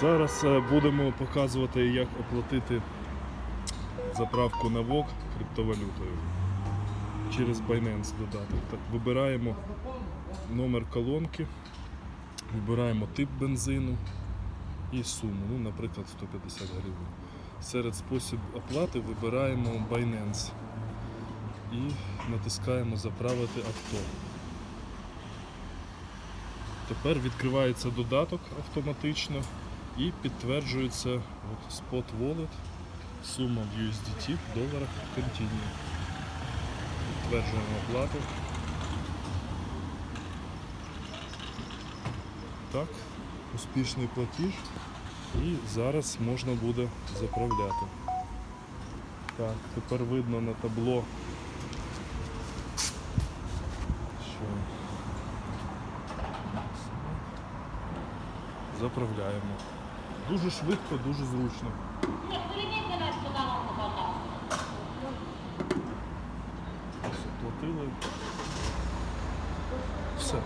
Зараз е, будемо показувати, як оплатити заправку на ВОК криптовалютою через Binance додаток. Так, вибираємо номер колонки, вибираємо тип бензину і суму, ну, наприклад, 150 гривень. Серед спосіб оплати вибираємо Binance і натискаємо Заправити авто. Тепер відкривається додаток автоматично і підтверджується от, Spot Wallet, сума в USDT в доларах Continue. Підтверджуємо оплату. Так, успішний платіж. І зараз можна буде заправляти. Так, тепер видно на табло, що заправляємо. Дуже швидко, дуже зручно. Ось оплатили. Все.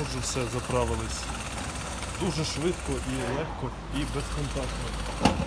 Отже, все, заправились. Дуже швидко і легко, і безконтактно.